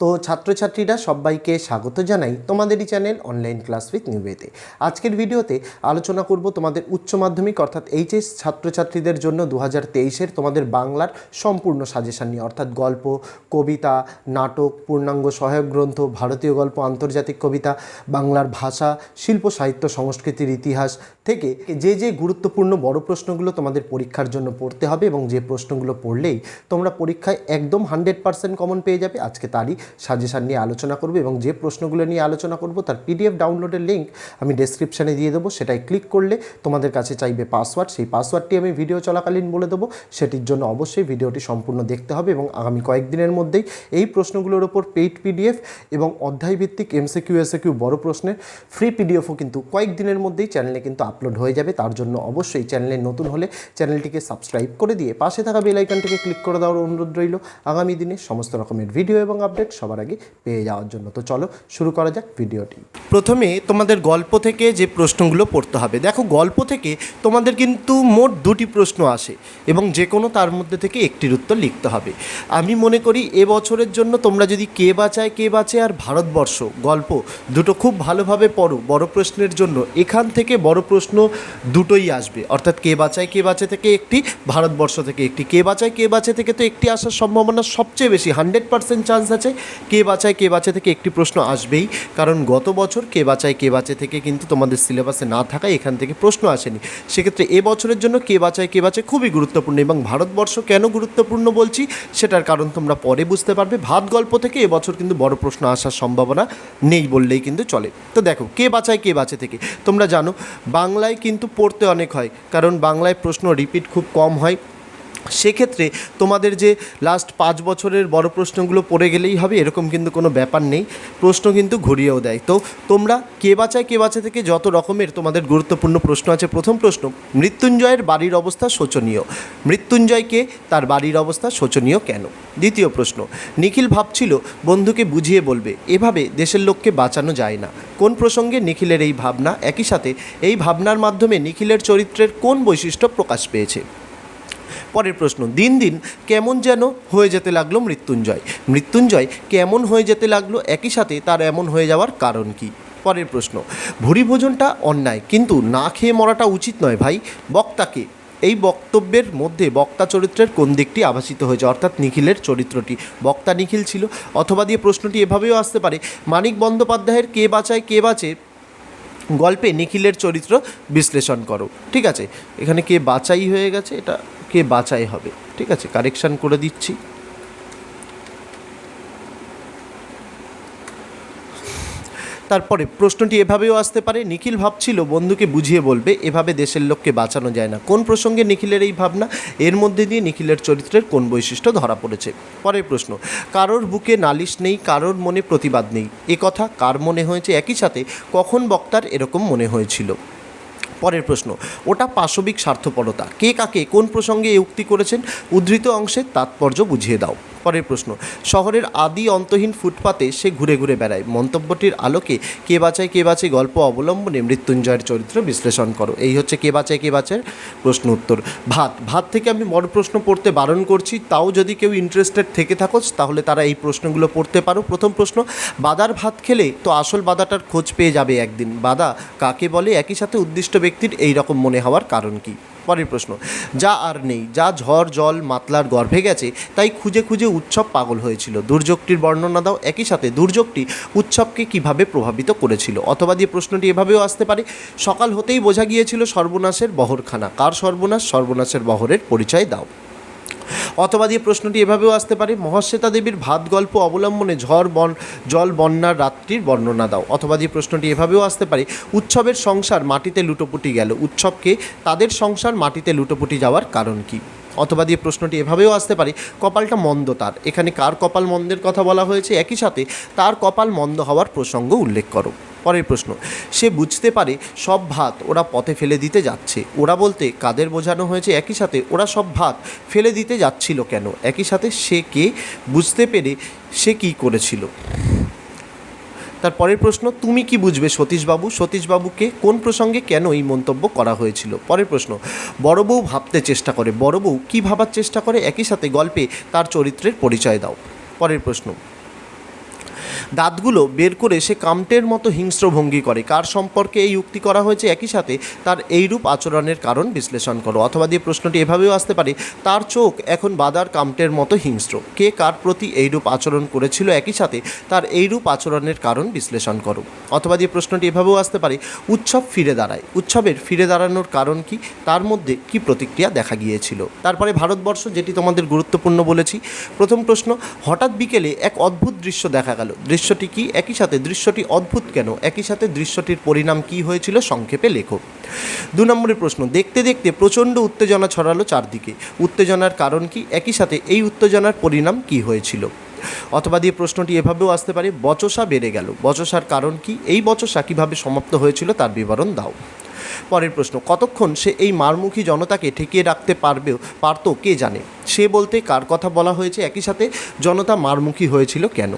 তো ছাত্রছাত্রীরা সবাইকে স্বাগত জানাই তোমাদেরই চ্যানেল অনলাইন ক্লাস উইথ নিউবেতে আজকের ভিডিওতে আলোচনা করব তোমাদের উচ্চ মাধ্যমিক অর্থাৎ এইচএস ছাত্রছাত্রীদের জন্য দু হাজার তোমাদের বাংলার সম্পূর্ণ সাজেশান নিয়ে, অর্থাৎ গল্প, কবিতা, নাটক, পূর্ণাঙ্গ সহায়ক গ্রন্থ, ভারতীয় গল্প, আন্তর্জাতিক কবিতা, বাংলার ভাষা, শিল্প, সাহিত্য, সংস্কৃতির ইতিহাস থেকে যে যে গুরুত্বপূর্ণ বড় প্রশ্নগুলো তোমাদের পরীক্ষার জন্য পড়তে হবে এবং যে প্রশ্নগুলো পড়লেই তোমরা পরীক্ষায় একদম হান্ড্রেড পার্সেন্ট কমন পেয়ে যাবে। আজকে তারই সাজেশান নিয়ে আলোচনা করব এবং যে প্রশ্নগুলো নিয়ে আলোচনা করব তার পিডিএফ ডাউনলোডের লিঙ্ক আমি ডেসক্রিপশানে দিয়ে দেবো। সেটাই ক্লিক করলে তোমাদের কাছে চাইবে পাসওয়ার্ড। সেই পাসওয়ার্ডটি আমি ভিডিও চলাকালীন বলে দেবো। সেটির জন্য অবশ্যই ভিডিওটি সম্পূর্ণ দেখতে হবে এবং আগামী কয়েকদিনের মধ্যেই এই প্রশ্নগুলোর ওপর পেইড পিডিএফ এবং অধ্যায়ভিত্তিক এমসিকিউ এসএকিউ বড় প্রশ্নের ফ্রি পিডিএফও কিন্তু কয়েকদিনের মধ্যেই চ্যানেলে কিন্তু আপলোড হয়ে যাবে। তার জন্য অবশ্যই চ্যানেলে নতুন হলে চ্যানেলটিকে সাবস্ক্রাইব করে দিয়ে পাশে থাকা বেল আইকনটিকে ক্লিক করে দেওয়ার অনুরোধ রইল। আগামী দিনে সমস্ত রকমের ভিডিও এবং আপডেট সবার আগে পেয়ে যাওয়ার জন্য। তো চলো শুরু করা যাক ভিডিওটি। প্রথমে তোমাদের গল্প থেকে যে প্রশ্নগুলো পড়তে হবে। দেখো, গল্প থেকে তোমাদের কিন্তু মোট দুটি প্রশ্ন আসে এবং যে কোনো তার মধ্যে থেকে একটির উত্তর লিখতে হবে। আমি মনে করি এ বছরের জন্য তোমরা যদি কে বাঁচায়, কে বাঁচে আর ভারতবর্ষ গল্প দুটো খুব ভালোভাবে পড়ো বড় প্রশ্নের জন্য। এখান থেকে বড় প্রশ্ন দুটোই আসবে। অর্থাৎ কে বাঁচায়, কে বাঁচে থেকে একটি, ভারতবর্ষ থেকে একটি। কে বাঁচায়, কে বাঁচে থেকে তো একটি আসার সম্ভাবনা সবচেয়ে বেশি। হান্ড্রেড পার্সেন্ট চান্স আছে। কে বাঁচায়, কে বাঁচে থেকে একটি প্রশ্ন আসবেই। কারণ গত বছর কে বাঁচায়, কে বাঁচে থেকে কিন্তু তোমাদের সিলেবাসে না থাকায় এখান থেকে প্রশ্ন আসেনি। সেক্ষেত্রে এ বছরের জন্য কে বাঁচায়, কে বাঁচে খুবই গুরুত্বপূর্ণ এবং ভারতবর্ষ কেন গুরুত্বপূর্ণ বলছি সেটার কারণ তোমরা পরে বুঝতে পারবে। ভাত গল্প থেকে এবছর কিন্তু বড় প্রশ্ন আসার সম্ভাবনা নেই বললেই কিন্তু চলে। তো দেখো, কে বাঁচায়, কে বাঁচে থেকে। তোমরা জানো বাংলায় কিন্তু পড়তে অনেক হয়। কারণ বাংলায় প্রশ্ন রিপিট খুব কম হয়। সেক্ষেত্রে তোমাদের যে লাস্ট পাঁচ বছরের বড় প্রশ্নগুলো পড়ে গেলেই হবে, এরকম কিন্তু কোনো ব্যাপার নেই। প্রশ্ন কিন্তু ঘুরিয়েও দেয়। তো তোমরা কে বাঁচায়, কে বাঁচা থেকে যত রকমের তোমাদের গুরুত্বপূর্ণ প্রশ্ন আছে, প্রথম প্রশ্ন, মৃত্যুঞ্জয়ের বাড়ির অবস্থা শোচনীয়। মৃত্যুঞ্জয়কে তার বাড়ির অবস্থা শোচনীয় কেন? দ্বিতীয় প্রশ্ন, নিখিল ভাবছিল বন্ধুকে বুঝিয়ে বলবে, এভাবে দেশের লোককে বাঁচানো যায় না। কোন প্রসঙ্গে নিখিলের এই ভাবনা? একই সাথে এই ভাবনার মাধ্যমে নিখিলের চরিত্রের কোন বৈশিষ্ট্য প্রকাশ পেয়েছে? পরের প্রশ্ন, দিন দিন কেমন যেন হয়ে যেতে লাগল মৃত্যুঞ্জয়। মৃত্যুঞ্জয় কেমন হয়ে যেতে লাগল একই সাথে তার এমন হয়ে যাওয়ার কারণ কি? পরের প্রশ্ন ভুরি ভোজনটা অন্যায়, কিন্তু না খেয়ে মরাটা উচিত নয় ভাই। বক্তাকে, এই বক্তব্যের মধ্যে বক্তা চরিত্রের কোন দিকটি আভাসিত হয়েছে? অর্থাৎ নিখিলের চরিত্রটি। বক্তা নিখিল ছিল, অথবা দিয়ে প্রশ্নটি এভাবেও আসতে পারে, মানিক বন্দ্যোপাধ্যায়ের কে বাঁচায়, কে বাঁচে, গল্পে নিখিলের চরিত্র বিশ্লেষণ করো। ঠিক আছে? এখানে কে বাছাই হয়ে গেছে, এটা কে বাঁচাই হবে। ঠিক আছে কারেকশান করে দিচ্ছি। তারপরে প্রশ্নটি এভাবেও আসতে পারে, নিখিল ভাবছিল বন্ধুকে বুঝিয়ে বলবে, এভাবে দেশের লোককে বাঁচানো যায় না। কোন প্রসঙ্গে নিখিলের এই ভাবনা? এর মধ্যে দিয়ে নিখিলের চরিত্রের কোন বৈশিষ্ট্য ধরা পড়েছে? পরের প্রশ্ন, কারোর বুকে নালিশ নেই, কারোর মনে প্রতিবাদ নেই। এ কথা কার মনে হয়েছে? একই সাথে কখন বক্তার এরকম মনে হয়েছিল? পরের প্রশ্ন, ওটা পাশবিক স্বার্থপরতা। কে কাকে, কোন প্রসঙ্গে এ উক্তি করেছেন? উদ্ধৃত অংশের তাৎপর্য বুঝিয়ে দাও। পরের প্রশ্ন, শহরের আদি অন্তহীন ফুটপাতে সে ঘুরে ঘুরে বেড়ায়। মন্তব্যটির আলোকে কে বাঁচায় কে বাঁচে গল্প অবলম্বনে মৃত্যুঞ্জয়ের চরিত্র বিশ্লেষণ করো। এই হচ্ছে কে বাঁচায় কে বাঁচায় প্রশ্ন উত্তর। ভাত ভাত থেকে আমি বড় প্রশ্ন পড়তে বারণ করছি, তাও যদি কেউ ইন্টারেস্টেড থেকে থাকো, তাহলে তারা এই প্রশ্নগুলো পড়তে পারো। প্রথম প্রশ্ন, বাদার ভাত খেলে তো আসল বাদাটার খোঁজ পেয়ে যাবে একদিন। বাদা কাকে বলে? একই সাথে উদ্দিষ্ট ব্যক্তির এই রকম মনে হওয়ার কারণ কি? পরের প্রশ্ন, যা আর নেই, যা ঝড়, জল, মাতলার গর্ভে গেছে, তাই খুঁজে খুঁজে উৎসব পাগল হয়েছিল। দুর্যোগটির বর্ণনা দাও একই সাথে, দুর্যোগটি উৎসবকে কীভাবে প্রভাবিত করেছিল? অথবা দিয়ে প্রশ্নটি এভাবেও আসতে পারে, সকাল হতেই বোঝা গিয়েছিল সর্বনাশের বহরখানা। কার সর্বনাশ? সর্বনাশের বহরের পরিচয় দাও। অথবা দিয়ে প্রশ্নটি এভাবেও আসতে পারে, মহাশ্বেতা দেবীর ভাত গল্প অবলম্বনে ঝড় বন, জল বন্যার রাত্রির বর্ণনা দাও। অথবা দিয়ে প্রশ্নটি এভাবেও আসতে পারে, উৎসবের সংসার মাটিতে লুটোপুটি গেল, উৎসবকে তাদের সংসার মাটিতে লুটোপুটি যাওয়ার কারণ কী? অথবা দিয়ে প্রশ্নটি এভাবেও আসতে পারে, কপালটা মন্দ তার, এখানে কার কপাল মন্দের কথা বলা হয়েছে? একই সাথে তার কপাল মন্দ হওয়ার প্রসঙ্গ উল্লেখ করো। পরের প্রশ্ন। সে বুঝতে পারে সব ভাত ওরা পথে ফেলে দিতে যাচ্ছে। ওরা বলতে, কাদের বোঝানো হয়েছে একই সাথে ওরা সব ভাত ফেলে দিতে যাচ্ছিল কেন? একই সাথে সে কে বুঝতে পেরে সে কি করেছিল? তার পরের প্রশ্ন, তুমি কি বুঝবে সতীশবাবু? সতীশবাবুকে কোন প্রসঙ্গে কেন এই মন্তব্য করা হয়েছিল? পরের প্রশ্ন, বড় বউ ভাবতে চেষ্টা করে। বড় বউ কী ভাবার চেষ্টা করে? একই সাথে গল্পে তার চরিত্রের পরিচয় দাও। পরের প্রশ্ন দাঁতগুলো বের করে সে কামটের মতো হিংস্র ভঙ্গি করে। কার সম্পর্কে এই উক্তি করা হয়েছে একই সাথে তার এইরূপ আচরণের কারণ বিশ্লেষণ করো। অথবা দিয়ে প্রশ্নটি এভাবেও আসতে পারে, তার চোখ এখন বাদার কামটের মতো হিংস্র। কে কার প্রতি এইরূপ আচরণ করেছিল একই সাথে তার এইরূপ আচরণের কারণ বিশ্লেষণ করো। অথবা দিয়ে প্রশ্নটি এভাবেও আসতে পারে, উৎসব ফিরে দাঁড়ায়। উৎসবের ফিরে দাঁড়ানোর কারণ কি? তার মধ্যে কি প্রতিক্রিয়া দেখা গিয়েছিল? তারপরে ভারতবর্ষ, যেটি তোমাদের গুরুত্বপূর্ণ বলেছি, প্রথম প্রশ্ন, হঠাৎ বিকেলে এক অদ্ভুত দৃশ্য দেখা গেল। দৃশ্যটি কি? একই সাথে দৃশ্যটি অদ্ভুত কেন? একই সাথে দৃশ্যটির পরিণাম কি হয়েছিল? সংক্ষেপে লেখো। দু নম্বরের প্রশ্ন, দেখতে দেখতে প্রচণ্ড উত্তেজনা ছড়ালো চারদিকে। উত্তেজনার কারণ কি? একই সাথে এই উত্তেজনার পরিণাম কি হয়েছিল? অথবা দিয়ে প্রশ্নটি এভাবেও আসতে পারে, বচসা বেড়ে গেল। বচসার কারণ কি? এই বচসা কীভাবে সমাপ্ত হয়েছিল তার বিবরণ দাও। পরের প্রশ্ন, কতক্ষণ সে এই মারমুখী জনতাকে ঠেকিয়ে রাখতে পারবেও পারতো কে জানে? সে বলতে কার কথা বলা হয়েছে? একই সাথে জনতা মারমুখী হয়েছিল কেন?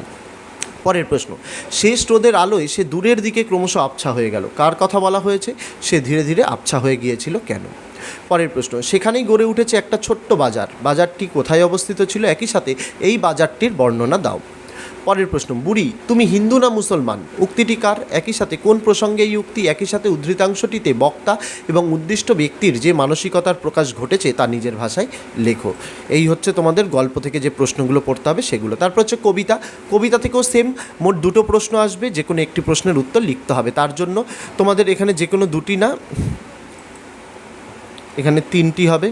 পরের প্রশ্ন শেষ রোদের আলোয় সে দূরের দিকে ক্রমশ আবছা হয়ে গেল। কার কথা বলা হয়েছে? সে ধীরে ধীরে আবছা হয়ে গিয়েছিল কেন? পরের প্রশ্ন, সেখানেই গড়ে উঠেছে একটা ছোট্ট বাজার। বাজারটি কোথায় অবস্থিত ছিল? একই সাথে এই বাজারটির বর্ণনা দাও। পরের প্রশ্ন, বুড়ি, তুমি হিন্দু না মুসলমান? উক্তিটি কার? একই সাথে কোন প্রসঙ্গে এই উক্তি, একই সাথে উদ্ধৃতাংশটিতে বক্তা এবং উদ্দিষ্ট ব্যক্তির যে মানসিকতার প্রকাশ ঘটেছে তা নিজের ভাষায় লেখো। এই হচ্ছে তোমাদের গল্প থেকে যে প্রশ্নগুলো পড়তে হবে, সেগুলো। তারপর হচ্ছে কবিতা। কবিতা থেকেও সেম মোট দুটো প্রশ্ন আসবে, যে কোনো একটি প্রশ্নের উত্তর লিখতে হবে। তার জন্য তোমাদের এখানে যে কোনো দুটি না, এখানে তিনটি হবে।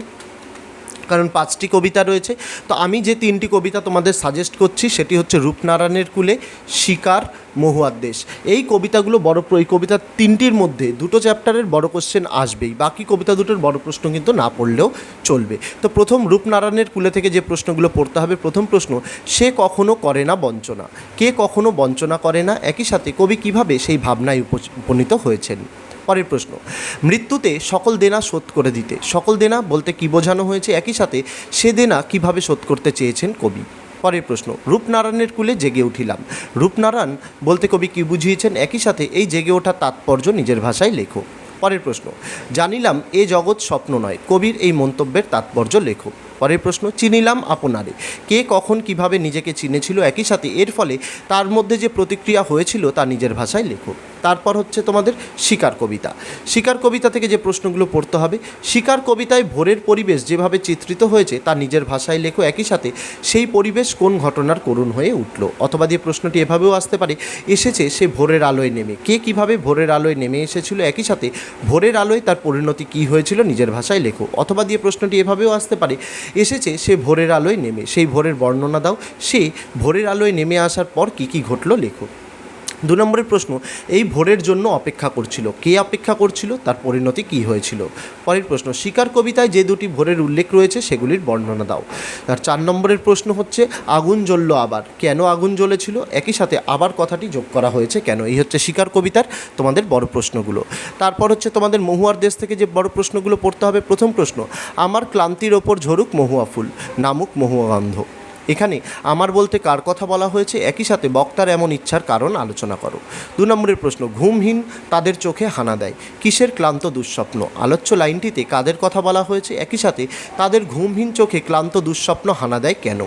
কারণ পাঁচটি কবিতা রয়েছে। তো আমি যে তিনটি কবিতা তোমাদের সাজেস্ট করছি, সেটি হচ্ছে রূপনারায়ণের কুলে, শিকার, মহুয়ার দেশ। এই কবিতাগুলো বড় এই কবিতা তিনটির মধ্যে, দুটো চ্যাপ্টারের বড় কোশ্চেন আসবেই। বাকি কবিতা দুটোর বড় প্রশ্ন কিন্তু না পড়লেও চলবে। তো প্রথম রূপনারায়ণের কুলে থেকে যে প্রশ্নগুলো পড়তে হবে, প্রথম প্রশ্ন, সে কখনো করে না বঞ্চনা। কে কখনো বঞ্চনা করে না? একই সাথে কবি কীভাবে সেই ভাবনায় উপ- উপনীত হয়েছেন? পরের প্রশ্ন, মৃত্যুতে সকল দেনা শোধ করে দিতে, সকল দেনা বলতে কি বোঝানো হয়েছে? একই সাথে, সে দেনা কীভাবে শোধ করতে চেয়েছেন কবি? পরের প্রশ্ন, রূপনারায়ণের কুলে জেগে উঠিলাম। রূপনারায়ণ বলতে কবি কি বুঝিয়েছেন? একই সাথে, এই জেগে ওঠার তাৎপর্য নিজের ভাষায় লেখো। পরের প্রশ্ন, জানিলাম এ জগৎ স্বপ্ন নয়, কবির এই মন্তব্যের তাৎপর্য লেখো। পরের প্রশ্ন, চিনিলাম আপনারে। কে কখন কীভাবে নিজেকে চিনেছিল? একই সাথে, এর ফলে তার মধ্যে যে প্রতিক্রিয়া হয়েছিল তা নিজের ভাষায় লেখো। তারপর হচ্ছে তোমাদের শিকার কবিতা। শিকার কবিতা থেকে যে প্রশ্নগুলো পড়তে হবে, শিকার কবিতায় ভোরের পরিবেশ যেভাবে চিত্রিত হয়েছে, তা নিজের ভাষায় লেখো একই সাথে, সেই পরিবেশ কোন ঘটনার করুণ হয়ে উঠল? অথবা দিয়ে প্রশ্নটি এভাবেও আসতে পারে, এসেছে সে ভোরের আলোয় নেমে। কে কীভাবে ভোরের আলোয় নেমে এসেছিল একই সাথে, ভোরের আলোয় তার পরিণতি কী হয়েছিল নিজের ভাষায় লেখো। অথবা দিয়ে প্রশ্নটি এভাবেও আসতে পারে, এসেছে সে ভোরের আলোয় নেমে। সেই ভোরের বর্ণনা দাও, সে ভোরের আলোয় নেমে আসার পর কী কী ঘটলো লেখো। দু নম্বরের প্রশ্ন, এই ভোরের জন্য অপেক্ষা করছিল। কে অপেক্ষা করছিল? তার পরিণতি কী হয়েছিল? পরের প্রশ্ন, শিকার কবিতায় যে দুটি ভোরের উল্লেখ রয়েছে, সেগুলির বর্ণনা দাও। আর চার নম্বরের প্রশ্ন হচ্ছে, আগুন জ্বললো আবার। কেন আগুন জ্বলেছিল? একই সাথে আবার কথাটি যোগ করা হয়েছে, কেন? এই হচ্ছে শিকার কবিতার তোমাদের বড় প্রশ্নগুলো। তারপর হচ্ছে তোমাদের মহুয়ার দেশ থেকে যে বড় প্রশ্নগুলো পড়তে হবে, প্রথম প্রশ্ন, আমার ক্লান্তির ওপর ঝরুক মহুয়া ফুল, নামুক মহুয়া গন্ধ। এখানে আমার বলতে কার কথা বলা হয়েছে? একই সাথে বক্তার এমন ইচ্ছার কারণ আলোচনা করো। দু নম্বরের প্রশ্ন, ঘুমহীন তাদের চোখে হানা দেয়। কিসের ক্লান্ত দুঃস্বপ্ন? আলোচ্য লাইনটিতে কাদের কথা বলা হয়েছে? একই সাথে তাদের ঘুমহীন চোখে ক্লান্ত দুঃস্বপ্ন হানা দেয় কেন?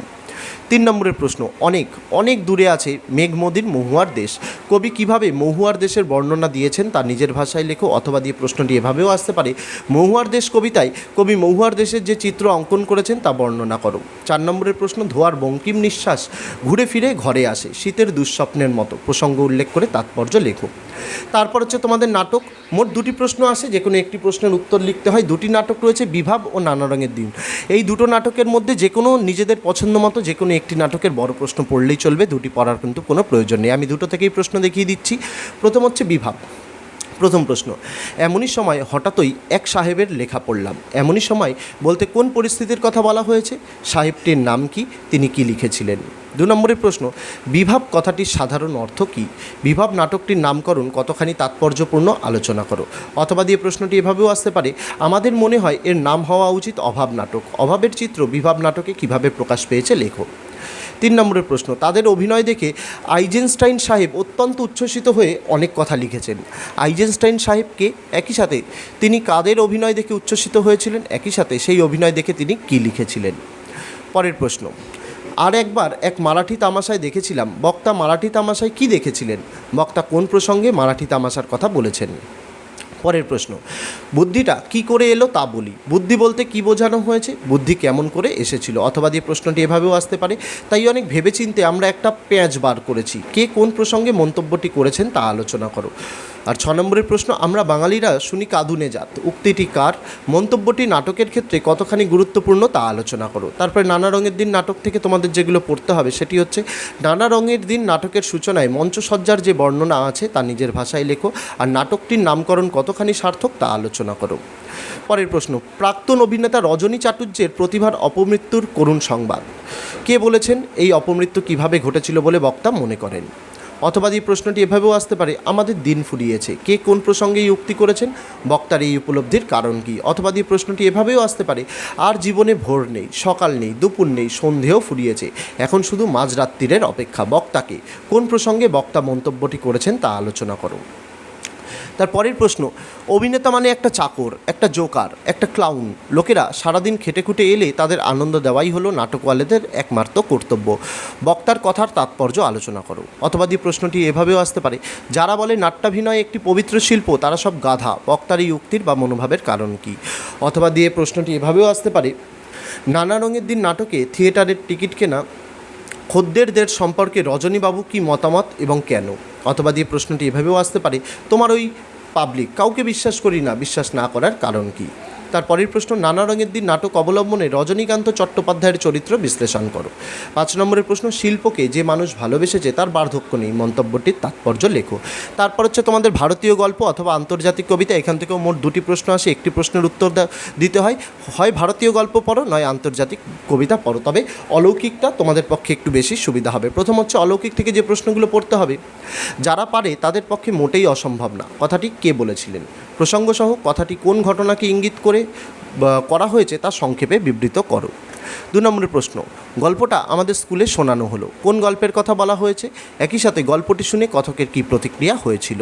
তিন নম্বরের প্রশ্ন, অনেক অনেক দূরে আছে মেঘমদির মহুয়ার দেশ। কবি কীভাবে মহুয়ার দেশের বর্ণনা দিয়েছেন তা নিজের ভাষায় লেখো অথবা দিয়ে প্রশ্নটি এভাবেও আসতে পারে। মহুয়ার দেশ কবিতায়, কবি মহুয়ার দেশের যে চিত্র অঙ্কন করেছেন তা বর্ণনা করো। চার নম্বরের প্রশ্ন, ধোয়ার বঙ্কিম নিঃশ্বাস ঘুরে ফিরে ঘরে আসে, শীতের দুঃস্বপ্নের মতো। প্রসঙ্গ উল্লেখ করে তাৎপর্য লেখো। তারপর হচ্ছে তোমাদের নাটক। মোট দুটি প্রশ্ন আসে যে কোনো একটি প্রশ্নের উত্তর লিখতে হয়। দুটি নাটক রয়েছে, বিভাব ও নানা রঙের দিন। এই দুটো নাটকের মধ্যে যে কোনো নিজেদের পছন্দ মতো যে কোনো একটি নাটকের বড় প্রশ্ন পড়লেই চলবে, দুটি পড়ার কিন্তু কোনো প্রয়োজন নেই। আমি দুটো থেকেই প্রশ্ন দেখিয়ে দিচ্ছি। প্রথম হচ্ছে বিভাব। প্রথম প্রশ্ন, এমনই সময় হঠাৎই এক সাহেবের লেখা পড়লাম। এমনই সময় বলতে কোন পরিস্থিতির কথা বলা হয়েছে? সাহেবটির নাম কি? তিনি কি লিখেছিলেন? দু নম্বরের প্রশ্ন, বিভাব কথাটির সাধারণ অর্থ কী? বিভাব নাটকটির নামকরণ কতখানি তাৎপর্যপূর্ণ আলোচনা করো। অথবা দিয়ে প্রশ্নটি এভাবেও আসতে পারে, আমাদের মনে হয় এর নাম হওয়া উচিত অভাব নাটক। অভাবের চিত্র বিভাব নাটকে কীভাবে প্রকাশ পেয়েছে লেখো তিন নম্বরের প্রশ্ন, তাদের অভিনয় দেখে আইজেনস্টাইন সাহেব অত্যন্ত উচ্ছ্বসিত হয়ে অনেক কথা লিখেছেন। আইজেনস্টাইন সাহেবকে একই সাথে তিনি কাদের অভিনয় দেখে উচ্ছ্বসিত হয়েছিলেন, একই সাথে সেই অভিনয় দেখে তিনি কী লিখেছিলেন? পরের প্রশ্ন, আর একবার এক মারাঠি তামাশায় দেখেছিলাম, বক্তা মারাঠি তামাশায় কি দেখেছিলেন? বক্তা কোন প্রসঙ্গে মারাঠি তামাশার কথা বলেছেন? পরের প্রশ্ন, বুদ্ধিটা কি করে এলো তা বলি। বুদ্ধি বলতে কি বোঝানো হয়েছে? বুদ্ধি কেমন করে এসেছিল? অথবা দিয়ে প্রশ্নটি এভাবেও আসতে পারে, তাই অনেক ভেবেচিন্তে আমরা একটা পেঁয়াজ বার করেছি। কে কোন প্রসঙ্গে মন্তব্যটি করেছেন তা আলোচনা করো। আর ছ নম্বরের প্রশ্ন, আমরা বাঙালিরা শুনি কাঁদুনে জাত। উক্তিটি কার? মন্তব্যটি নাটকের ক্ষেত্রে কতখানি গুরুত্বপূর্ণ তা আলোচনা করো। তারপরে নানা রঙের দিন নাটক থেকে তোমাদের যেগুলো পড়তে হবে সেটি হচ্ছে, নানা রঙের দিন নাটকের সূচনায় মঞ্চসজ্জার যে বর্ণনা আছে তা নিজের ভাষায় লেখো আর নাটকটির নামকরণ কতখানি সার্থক তা আলোচনা করো। পরের প্রশ্ন, প্রাক্তন অভিনেতা রজনী চাটুর্যের প্রতিভার অপমৃত্যুর করুণ সংবাদ। কে বলেছেন, এই অপমৃত্যু কীভাবে ঘটেছিল বলে বক্তা মনে করেন? অথবা এই প্রশ্নটি এভাবেও আসতে পারে, আমাদের দিন ফুরিয়েছে কে কোন প্রসঙ্গে এই উক্তি করেছেন? বক্তার এই উপলব্ধির কারণ কি? অথবা এই প্রশ্নটি এভাবেও আসতে পারে, আর জীবনে ভোর নেই, সকাল নেই, দুপুর নেই, সন্ধেও ফুরিয়েছে এখন শুধু মাঝরাত্রিরের অপেক্ষা। বক্তাকে কোন প্রসঙ্গে বক্তা মন্তব্যটি করেছেন তা আলোচনা করো তার পরের প্রশ্ন, অভিনেতা মানে একটা চাকর, একটা জোকার, একটা ক্লাউন লোকেরা সারাদিন খেটে খুটে এলে তাদের আনন্দ দেওয়াই হলো নাটকওয়ালেদের একমাত্র কর্তব্য। বক্তার কথার তাৎপর্য আলোচনা করো। অথবা দিয়ে প্রশ্নটি এভাবেও আসতে পারে, যারা বলে নাট্যাভিনয় একটি পবিত্র শিল্প, তারা সব গাধা। বক্তার এই উক্তির বা মনোভাবের কারণ কি? অথবা দিয়ে প্রশ্নটি এভাবেও আসতে পারে, নানা রঙের দিন নাটকে থিয়েটারের টিকিট কেনা খদ্দেরদের সম্পর্কে রজনীবাবু কি মতামত এবং কেন? অথবা দিয়ে প্রশ্নটি এভাবেও আসতে পারে, তোমার ওই পাবলিক কাউকে বিশ্বাস করি না, বিশ্বাস না করার কারণ কি? তার পরের প্রশ্ন, নানা রঙের দিন নাটক অবলম্বনে রজনীকান্ত চট্টোপাধ্যায়ের চরিত্র বিশ্লেষণ করো। পাঁচ নম্বরের প্রশ্ন, শিল্পকে যে মানুষ ভালোবেসেছে তার বার্ধক্য নেই, মন্তব্যটির তাৎপর্য লেখো। তারপর হচ্ছে তোমাদের ভারতীয় গল্প অথবা আন্তর্জাতিক কবিতা, এখান থেকেও মোট দুটি প্রশ্ন আসে, একটি প্রশ্নের উত্তর দিতে হয়। হয় ভারতীয় গল্প পড়ো, নয় আন্তর্জাতিক কবিতা পড়ো, তবে অলৌকিকটা তোমাদের পক্ষে একটু বেশি সুবিধা হবে। প্রথম হচ্ছে, অলৌকিক থেকে যে প্রশ্নগুলো পড়তে হবে, যারা পারে তাদের পক্ষে মোটেই অসম্ভব না। কথাটি কে বলেছিলেন? প্রসঙ্গসহ কথাটি কোন ঘটনাকে ইঙ্গিত করে করা হয়েছে তা সংক্ষেপে বিবৃত করো। দু নম্বরের প্রশ্ন, গল্পটা আমাদের স্কুলে শোনানো হলো। কোন গল্পের কথা বলা হয়েছে? একই সাথে গল্পটি শুনে কথকের কী প্রতিক্রিয়া হয়েছিল?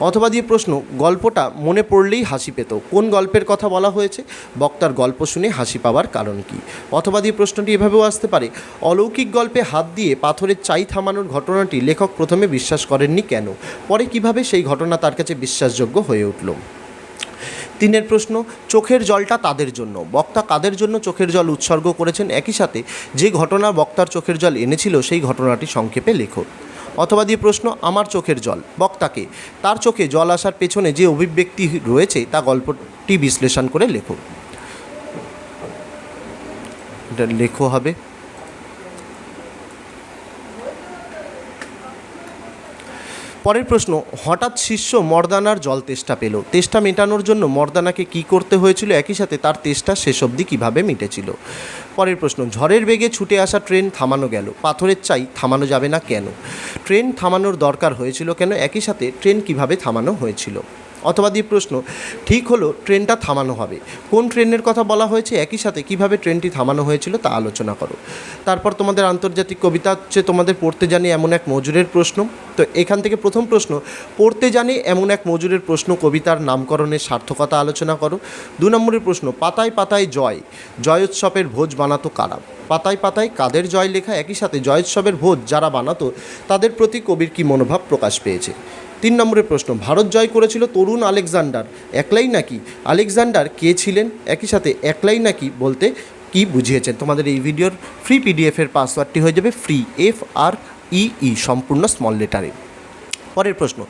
অথবা দিয়ে প্রশ্ন, গল্পটা মনে পড়লেই হাসি পেত। কোন গল্পের কথা বলা হয়েছে? বক্তার গল্প শুনে হাসি পাওয়ার কারণ কি? অথবা দিয়ে প্রশ্নটি এভাবেও আসতে পারে, অলৌকিক গল্পে হাত দিয়ে পাথরের চাই থামানোর ঘটনাটি লেখক প্রথমে বিশ্বাস করেননি কেন? পরে কীভাবে সেই ঘটনা তার কাছে বিশ্বাসযোগ্য হয়ে উঠল? তিনের প্রশ্ন, চোখের জলটা তাদের জন্য। বক্তা কাদের জন্য চোখের জল উৎসর্গ করেছেন? একই সাথে যে ঘটনা বক্তার চোখের জল এনেছিল, সেই ঘটনাটি সংক্ষেপে লেখো। অথবা দিয়ে প্রশ্ন, আমার চোখের জল। বক্তাকে, তার চোখে জল আসার পেছনে যে অভিব্যক্তি রয়েছে, তা গল্পটি বিশ্লেষণ করে লেখো। এটা লেখো হবে। পরের প্রশ্ন, হঠাৎ শিষ্য মর্দানার জল তেষ্টা পেল। তেষ্টা মেটানোর জন্য মর্দানাকে কি করতে হয়েছিল একই সাথে তার তেষ্টা শেষ অবধি কীভাবে মিটেছিল? পরের প্রশ্ন, ঝড়ের বেগে ছুটে আসা ট্রেন থামানো গেল। পাথরের চাই থামানো যাবে না কেন? ট্রেন থামানোর দরকার হয়েছিল কেন? একই সাথে ট্রেন কীভাবে থামানো হয়েছিল? অথবা দিয়ে প্রশ্ন, ঠিক হলো ট্রেনটা থামানো হবে। কোন ট্রেনের কথা বলা হয়েছে? একই সাথে কীভাবে ট্রেনটি থামানো হয়েছিল তা আলোচনা করো। তারপর তোমাদের আন্তর্জাতিক কবিতা হচ্ছে তোমাদের পড়তে জানি এমন এক মজুরের প্রশ্ন। তো এখান থেকে প্রথম প্রশ্ন, পড়তে জানি এমন এক মজুরের প্রশ্ন কবিতার নামকরণের সার্থকতা আলোচনা করো। দু নম্বরের প্রশ্ন, পাতায় পাতায় জয়, জয়োৎসবের ভোজ বানাতো কারা? পাতায় পাতায় কাদের জয় লেখা একই সাথে জয়োৎসবের ভোজ যারা বানাতো, তাদের প্রতি কবির কী মনোভাব প্রকাশ পেয়েছে? তিন নম্বরের প্রশ্ন, ভারত জয় করেছিল তরুণ আলেকজান্ডার, একলাই নাকি? আলেকজান্ডার কে ছিলেন? একই সাথে একলাই নাকি বলতে কি বুঝিয়েছেন? তোমাদের এই ভিডিওর ফ্রি পিডিএফের পাসওয়ার্ডটি হয়ে যাবে free F R E E সম্পূর্ণ স্মল লেটারে পরের প্রশ্ন,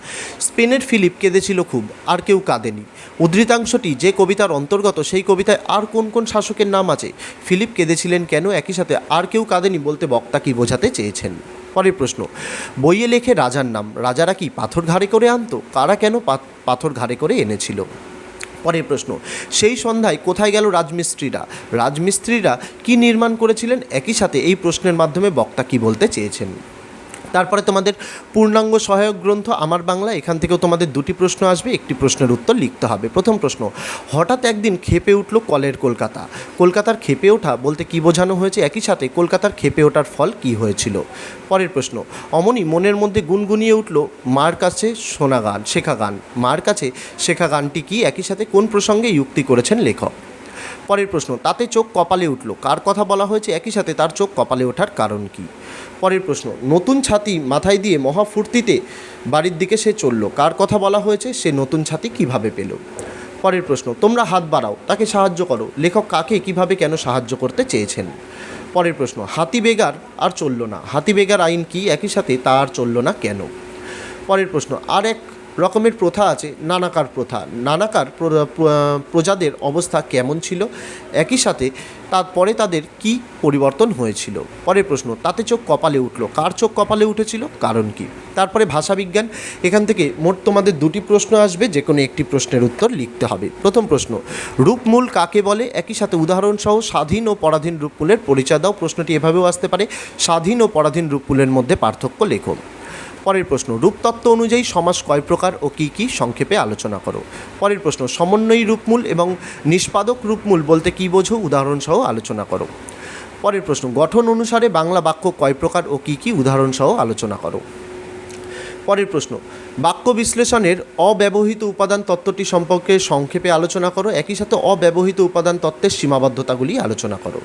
স্পেনের ফিলিপ কেঁদেছিল খুব, আর কেউ কাঁদেনি। উদ্ধৃতাংশটি যে কবিতার অন্তর্গত, সেই কবিতায় আর কোন কোন শাসকের নাম আছে? ফিলিপ কেঁদেছিলেন কেন? একই সাথে আর কেউ কাঁদেনি বলতে বক্তা কি বোঝাতে চেয়েছেন? পরের প্রশ্ন, বইয়ে লেখে রাজার নাম, রাজারা কি পাথর ঘাড়ে করে আনতো? কারা কেন পাথর ঘাড়ে করে এনেছিল? পরের প্রশ্ন, সেই সন্ধ্যায় কোথায় গেল রাজমিস্ত্রিরা? রাজমিস্ত্রিরা কি নির্মাণ করেছিলেন? একই সাথে এই প্রশ্নের মাধ্যমে বক্তা কি বলতে চেয়েছেন? তারপরে তোমাদের পূর্ণাঙ্গ সহায়ক গ্রন্থ আমার বাংলা, এখান থেকেও তোমাদের দুটি প্রশ্ন আসবে, একটি প্রশ্নের উত্তর লিখতে হবে। প্রথম প্রশ্ন, হঠাৎ একদিন খেপে উঠল কলের কলকাতা। কলকাতার খেপে ওঠা বলতে কি বোঝানো হয়েছে? একই সাথে কলকাতার খেপে ওঠার ফল কি হয়েছিল? পরের প্রশ্ন, অমনি মনের মধ্যে গুনগুনিয়ে উঠল মার কাছে শোনা গান, শেখা গান। মার কাছে শেখা গানটি কি? একই সাথে কোন প্রসঙ্গে যুক্তি করেছেন লেখক? পরের প্রশ্ন, তাতে চোখ কপালে উঠল। কার কথা বলা হয়েছে একই সাথে তার চোখ কপালে ওঠার কারণ কি? পরের প্রশ্ন, নতুন ছাতি মাথায় দিয়ে মহা ফুর্তিতে বাড়ির দিকে সে চলল। কার কথা বলা হয়েছে, সে নতুন ছাতি কীভাবে পেল? পরের প্রশ্ন, তোমরা হাত বাড়াও, তাকে সাহায্য করো। লেখক কাকে কীভাবে কেন সাহায্য করতে চেয়েছেন? পরের প্রশ্ন, হাতি বেগার আর চলল না। হাতি বেগার আইন কি একই সাথে তা আর চলল না কেন? পরের প্রশ্ন আর এক রকমের প্রথা আছে, নানাকার প্রথা। নানাকার প্র- প্র- প্রজাদের অবস্থা কেমন ছিল? একই সাথে তারপরে তাদের কি পরিবর্তন হয়েছিল? পরের প্রশ্ন, তাতে চোখ কপালে উঠল। কার চোখ কপালে উঠেছিল? কারণ কি? তারপরে ভাষাবিজ্ঞান। এখান থেকে মোট তোমাদের দুটি প্রশ্ন আসবে যে কোনো একটি প্রশ্নের উত্তর লিখতে হবে। প্রথম প্রশ্ন, রূপমূল কাকে বলে? একই সাথে উদাহরণসহ স্বাধীন ও পরাধীন রূপমূলের পরিচয় দাও। প্রশ্নটি এভাবেও আসতে পারে, স্বাধীন ও পরাধীন রূপমূলের মধ্যে পার্থক্য লেখো। পরের প্রশ্ন, রূপতত্ত্ব অনুযায়ী সমাস কয় প্রকার ও কী কী সংক্ষেপে আলোচনা করো? পরের প্রশ্ন, সমন্বয়ী রূপমূল এবং নিষ্পাদক রূপমূল বলতে কী বোঝো? উদাহরণসহ আলোচনা করো। পরের প্রশ্ন, গঠন অনুসারে বাংলা বাক্য কয় প্রকার ও কী কী উদাহরণসহ আলোচনা করো? পরের প্রশ্ন, বাক্য বিশ্লেষণের অব্যবহৃত উপাদান তত্ত্বটি সম্পর্কে সংক্ষেপে আলোচনা করো। একই সাথে অব্যবহৃত উপাদান তত্ত্বের সীমাবদ্ধতাগুলি আলোচনা করো।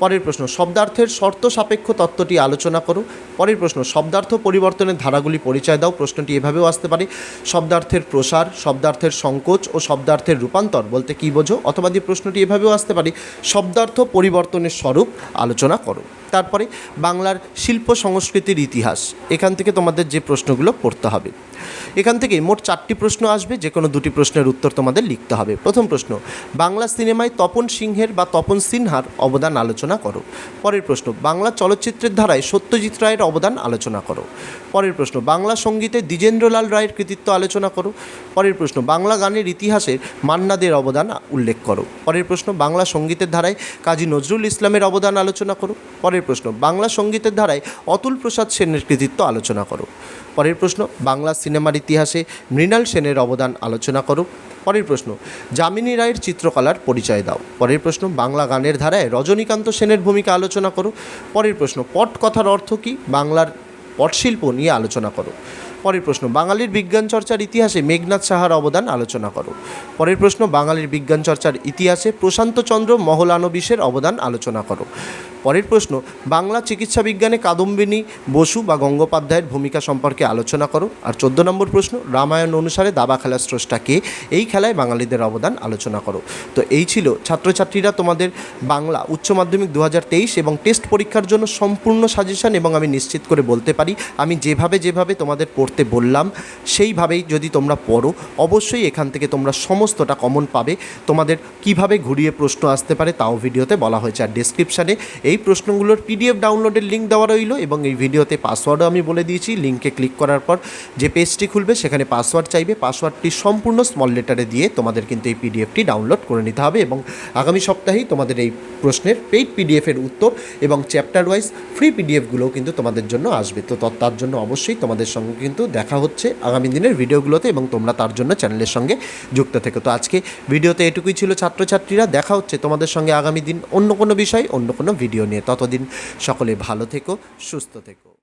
পরের প্রশ্ন, শব্দার্থের শর্ত সাপেক্ষ তত্ত্বটি আলোচনা করো। পরের প্রশ্ন, শব্দার্থ পরিবর্তনের ধারাগুলি পরিচয় দাও। প্রশ্নটি এভাবেও আসতে পারে, শব্দার্থের প্রসার, শব্দার্থের সংকোচ ও শব্দার্থের রূপান্তর বলতে কী বোঝো? অথবা দিয়ে প্রশ্নটি এভাবেও আসতে পারে, শব্দার্থ পরিবর্তনের স্বরূপ আলোচনা করো। তারপরে, বাংলার শিল্প সংস্কৃতির ইতিহাস, এখান থেকে তোমাদের যে প্রশ্নগুলো পড়তে হবে। এখান থেকে মোট চারটি প্রশ্ন আসবে যে কোনো দুটি প্রশ্নের উত্তর তোমাদের লিখতে হবে। প্রথম প্রশ্ন, বাংলা সিনেমায় তপন সিংহের বা তপন সিনহার অবদান আলোচনা করো। পরের প্রশ্ন, বাংলা চলচ্চিত্রের ধারায় সত্যজিৎ রায়ের অবদান আলোচনা করো। পরের প্রশ্ন, বাংলা সঙ্গীতে দ্বিজেন্দ্রলাল রায়ের কৃতিত্ব আলোচনা করো। পরের প্রশ্ন, বাংলা গানের ইতিহাসে মান্নাদের অবদান উল্লেখ করো। পরের প্রশ্ন, বাংলা সঙ্গীতের ধারায় কাজী নজরুল ইসলামের অবদান আলোচনা করো। পরের প্রশ্ন, বাংলা সঙ্গীতের ধারায় অতুল প্রসাদ সেনের কৃতিত্ব আলোচনা করো। পরের প্রশ্ন, বাংলা সিনেমার ইতিহাসে মৃণাল সেনের অবদান আলোচনা করো। পরের প্রশ্ন, যামিনী রায়ের চিত্রকলার পরিচয় দাও। পরের প্রশ্ন, বাংলা গানের ধারায় রজনীকান্ত সেনের ভূমিকা আলোচনা করো। পরের প্রশ্ন, পট কথার অর্থ কী? বাংলার পটশিল্প নিয়ে আলোচনা করো। পরের প্রশ্ন, বাঙালির বিজ্ঞান চর্চার ইতিহাসে মেঘনাথ সাহার অবদান আলোচনা করো। পরের প্রশ্ন, বাঙালির বিজ্ঞান চর্চার ইতিহাসে প্রশান্তচন্দ্র মহলানবিশের অবদান আলোচনা করো। পরের প্রশ্ন, বাংলা চিকিৎসা বিজ্ঞানে কাদম্বিনী বসু বা গঙ্গোপাধ্যায়ের ভূমিকা সম্পর্কে আলোচনা করো। আর চোদ্দ নম্বর প্রশ্ন, রামায়ণ অনুসারে দাবা খেলার স্রষ্টা কে? এই খেলায় বাঙালিদের অবদান আলোচনা করো। তো এই ছিল ছাত্রছাত্রীরা তোমাদের বাংলা উচ্চ মাধ্যমিক দু হাজার তেইশ এবং টেস্ট পরীক্ষার জন্য সম্পূর্ণ সাজেশন এবং আমি নিশ্চিত করে বলতে পারি, আমি যেভাবে যেভাবে তোমাদের পড়তে বললাম, সেইভাবেই যদি তোমরা পড়ো, অবশ্যই এখান থেকে তোমরা সমস্তটা কমন পাবে। তোমাদের কীভাবে ঘুরিয়ে প্রশ্ন আসতে পারে তাও ভিডিওতে বলা হয়েছে। আর ডেসক্রিপশানে এই প্রশ্নগুলোর পিডিএফ ডাউনলোডের লিঙ্ক দেওয়া রইল এবং এই ভিডিওতে পাসওয়ার্ডও আমি বলে দিয়েছি। লিঙ্কে ক্লিক করার পর যে পেজটি খুলবে, সেখানে পাসওয়ার্ড চাইবে। পাসওয়ার্ডটি সম্পূর্ণ স্মল লেটারে দিয়ে তোমাদের কিন্তু এই পিডিএফটি ডাউনলোড করে নিতে হবে এবং আগামী সপ্তাহেই তোমাদের এই প্রশ্নের পেইড পিডিএফের উত্তর এবং চ্যাপ্টার ওয়াইজ ফ্রি পিডিএফগুলোও কিন্তু তোমাদের জন্য আসবে। তো তার জন্য অবশ্যই তোমাদের সঙ্গে কিন্তু দেখা হচ্ছে আগামী দিনের ভিডিওগুলোতে এবং তোমরা তার জন্য চ্যানেলের সঙ্গে যুক্ত থেকে। তো আজকে ভিডিওতে এটুকুই ছিল ছাত্রছাত্রীরা। দেখা হচ্ছে তোমাদের সঙ্গে আগামী দিন অন্য কোনো বিষয়, অন্য কোনো ভিডিও নিয়ে ততদিন সকলে ভালো থেকো সুস্থ থেকো।